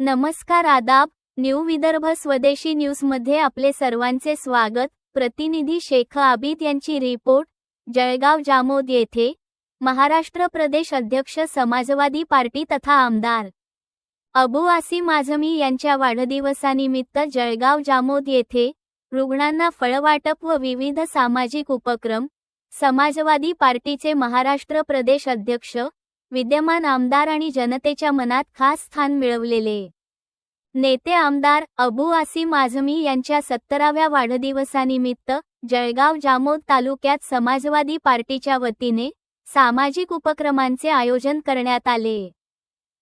नमस्कार आदाब न्यू विदर्भ स्वदेशी न्यूजमध्ये आपले सर्वांचे स्वागत. प्रतिनिधी शेख आबिद यांची रिपोर्ट जळगाव जामोद येथे. महाराष्ट्र प्रदेश अध्यक्ष समाजवादी पार्टी तथा आमदार. अबू आसिम आझमी यांच्या वाढदिवसानिमित्त जळगाव जामोद येथे. रुग्णांना फळवाटप व विविध सामाजिक उपक्रम समाजवादी पार्टीचे महाराष्ट्र प्रदेश अध्यक्ष विद्यमान आमदार आणि जनतेच्या मनात खास स्थान मिळवलेले. नेते आमदार अबू आसिम आझमी यांच्या सत्तराव्या वाढदिवसानिमित्त जळगाव जामोद तालुक्यात समाजवादी पार्टीच्या वतीने सामाजिक उपक्रमांचे आयोजन करण्यात आले.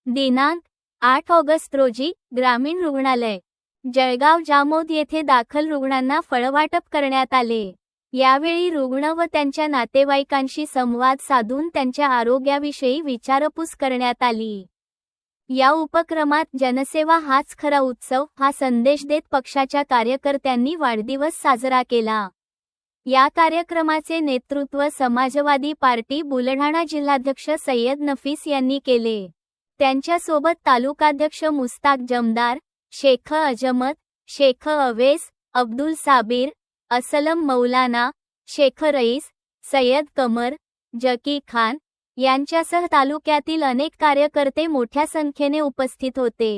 दिनांक आठ ऑगस्ट रोजी ग्रामीण रुग्णालय जळगाव जामोद येथे दाखल रुग्णांना फळवाटप करण्यात आले. यावेळी रुग्ण व त्यांच्या नातेवाईकांशी संवाद साधून त्यांच्या आरोग्याविषयी विचारपूस करण्यात आली. या उपक्रमात जनसेवा हाच खरा उत्सव हा संदेश देत पक्षाच्या कार्यकर्त्यांनी वाढदिवस साजरा केला. या कार्यक्रमाचे नेतृत्व समाजवादी पार्टी बुलढाणा जिल्हाध्यक्ष सय्यद नफीस यांनी केले. त्यांच्यासोबत तालुकाध्यक्ष मुस्ताक जमदार शेख अजमत शेख अवेस अब्दुल साबीर असलम मौलाना शेख रईस सय्यद कमर जकी खान यांच्यासह तालुक्यातील अनेक कार्यकर्ते मोठ्या संख्येने उपस्थित होते.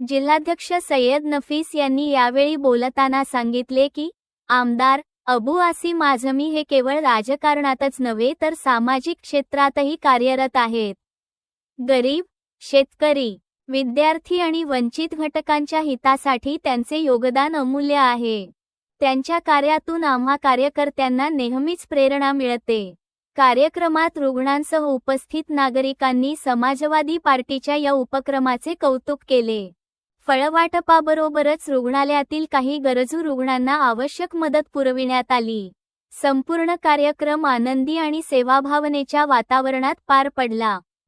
जिल्हाध्यक्ष सय्यद नफीस यांनी यावेळी बोलताना सांगितले की आमदार अबू आसिम आझमी हे केवळ राजकारणातच नव्हे तर सामाजिक क्षेत्रातही कार्यरत आहेत. गरीब शेतकरी विद्यार्थी आणि वंचित घटकांच्या हितासाठी त्यांचे योगदान अमूल्य आहे. त्यांच्या कार्यातून आम्हा कार्यकर्त्यांना नेहमीच प्रेरणा मिळते. कार्यक्रमात रुग्णांसह उपस्थित नागरिकांनी समाजवादी पार्टीच्या या उपक्रमाचे कौतुक केले. फळवाटपाबरोबरच रुग्णालयातील काही गरजू रुग्णांना आवश्यक मदत पुरविण्यात आली. संपूर्ण कार्यक्रम आनंदी आणि सेवाभावनेच्या वातावरणात पार पडला.